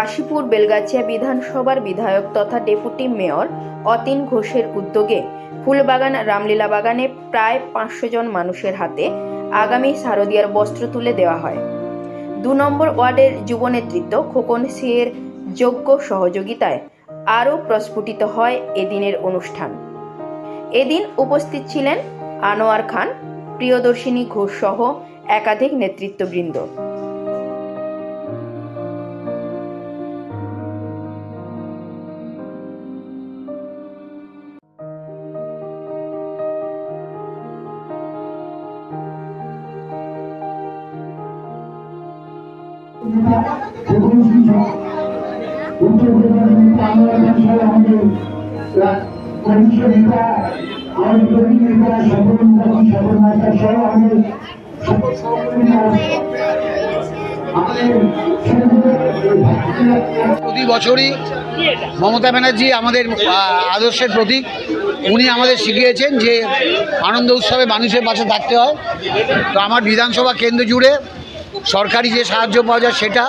কাশীপুর বেলগাছিয়া বিধানসভার বিধায়ক তথা ডেপুটি মেয়র অতীন ঘোষের উদ্যোগে ফুলবাগান রামলীলা বাগানে প্রায় পাঁচশো জন মানুষের হাতে আগামী শারদীয়ার বস্ত্র তুলে দেওয়া হয়। দু নম্বর ওয়ার্ডের যুব নেতৃত্ব খোকন সিংয়ের যোগ্য সহযোগিতায় আরও প্রস্ফুটিত হয় এদিনের অনুষ্ঠান। এদিন উপস্থিত ছিলেন আনোয়ার খান, প্রিয়দর্শিনী ঘোষ সহ একাধিক নেতৃত্ববৃন্দ। প্রতি বছরই মমতা ব্যানার্জি আমাদের আদর্শের প্রতীক উনি আমাদের শিখিয়েছেন যে আনন্দ উৎসবে মানুষের পাশে থাকতে হয়। তো আমার বিধানসভা কেন্দ্র জুড়ে সরকারি যে সাহায্য পাওয়া যায় সেটা,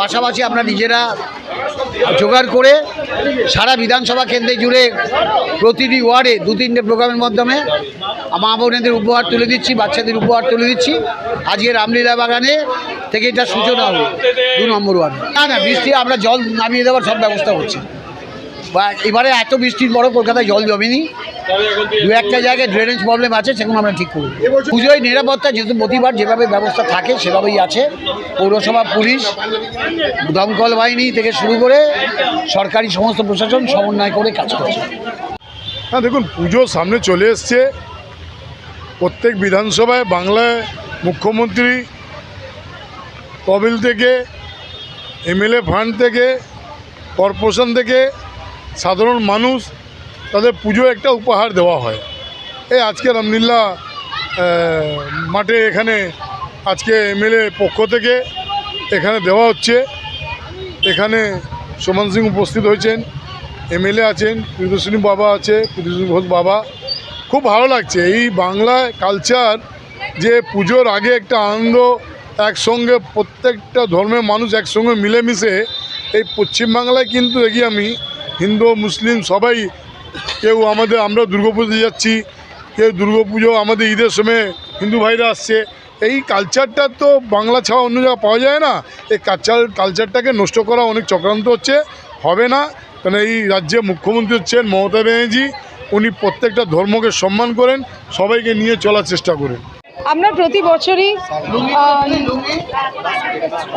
পাশাপাশি আমরা নিজেরা জোগাড় করে সারা বিধানসভা কেন্দ্রে জুড়ে প্রতিটি ওয়ার্ডে দু তিনটে প্রোগ্রামের মাধ্যমে মা বোনেদের উপহার তুলে দিচ্ছি, বাচ্চাদের উপহার তুলে দিচ্ছি। আজকে রামলীলা বাগানে থেকে এটা সূচনা হলো, দু নম্বর ওয়ার্ড। না না, বৃষ্টি, আমরা জল নামিয়ে দেওয়ার সব ব্যবস্থা করছি। বা এবারে এত বৃষ্টির বড় কলকাতায় জল জমেনি। দু একটা জায়গায় ড্রেনেজ প্রবলেম আছে সেগুলো আমরা ঠিক করব। পুজোয় নিরাপত্তা যেহেতু প্রতিবার যেভাবে ব্যবস্থা থাকে সেভাবেই আছে। পৌরসভা পুলিশ দমকল বাহিনী থেকে শুরু করে সরকারি সমস্ত প্রশাসন সমন্বয় করে কাজ করছে। হ্যাঁ দেখুন পুজো সামনে চলে এসছে। প্রত্যেক বিধানসভায় বাংলায় মুখ্যমন্ত্রী তহবিল থেকে এমএলএ ফান্ড থেকে কর্পোরেশন থেকে সাধারণ মানুষ তাদের পুজো একটা উপহার দেওয়া হয়। এই আজকে রামলীলা মাঠে এখানে আজকে এমএলএ পক্ষ থেকে এখানে দেওয়া হচ্ছে। এখানে সোমান সিং উপস্থিত হয়েছেন, এমএলএ আছেন প্রিয়দর্শিনী বাবা আছে প্রিয়দর্শিনী ঘোষ বাবা। খুব ভালো লাগছে। এই বাংলায় কালচার যে পুজোর আগে একটা আনন্দ একসঙ্গে, প্রত্যেকটা ধর্মের মানুষ একসঙ্গে মিলেমিশে, এই পশ্চিমবাংলায় কিন্তু দেখি আমি, হিন্দু, মুসলিম সবাই কেউ আমাদের, আমরা দুর্গাপুজো যাচ্ছি, কেউ দুর্গাপুজো, আমাদের ঈদের সময় হিন্দু ভাইরা আসছে। এই কালচারটা তো বাংলা ছাড়া অন্য জায়গায় পাওয়া যায় না। এই কালচার কালচারটাকে নষ্ট করা অনেক চক্রান্ত হচ্ছে, হবে না। কারণ এই রাজ্যে মুখ্যমন্ত্রী হচ্ছেন মমতা ব্যানার্জি, উনি প্রত্যেকটা ধর্মকে সম্মান করেন, সবাইকে নিয়ে চলার চেষ্টা করেন। আমরা প্রতি বছরই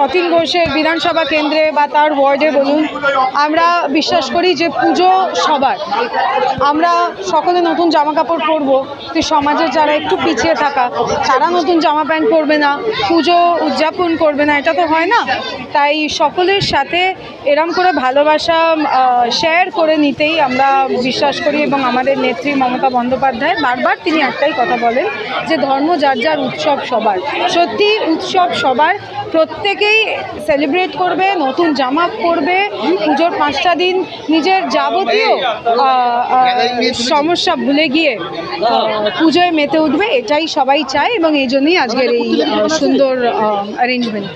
অতীন ঘোষের বিধানসভা কেন্দ্রে বা তার ওয়ার্ডে বলুন, আমরা বিশ্বাস করি যে পুজো সবার। আমরা সকলে নতুন জামা কাপড় পরবো তো সমাজের যারা একটু পিছিয়ে থাকা, তারা নতুন জামা প্যান্ট পরবে না, পুজো উদযাপন করবে না, এটা তো হয় না। তাই সকলের সাথে এরম করে ভালোবাসা শেয়ার করে নিতেই আমরা বিশ্বাস করি এবং আমাদের নেত্রী মমতা বন্দ্যোপাধ্যায় বারবার তিনি একটাই কথা বলেন যে ধর্ম যার যার উৎসব সবার। সত্যি উৎসব সবার। প্রত্যেকেই সেলিব্রেট করবে, নতুন জামা পরবে, পুজোর পাঁচটা দিন নিজের যাবতীয় সমস্যা ভুলে গিয়ে পুজোয় মেতে উঠবে, এটাই সবাই চায় এবং এই জন্যই আজকের এই সুন্দর অ্যারেঞ্জমেন্ট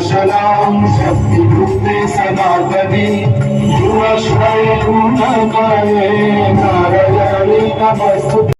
سلام شبد رب سنادني هو شيخنا قائم نارياني نمست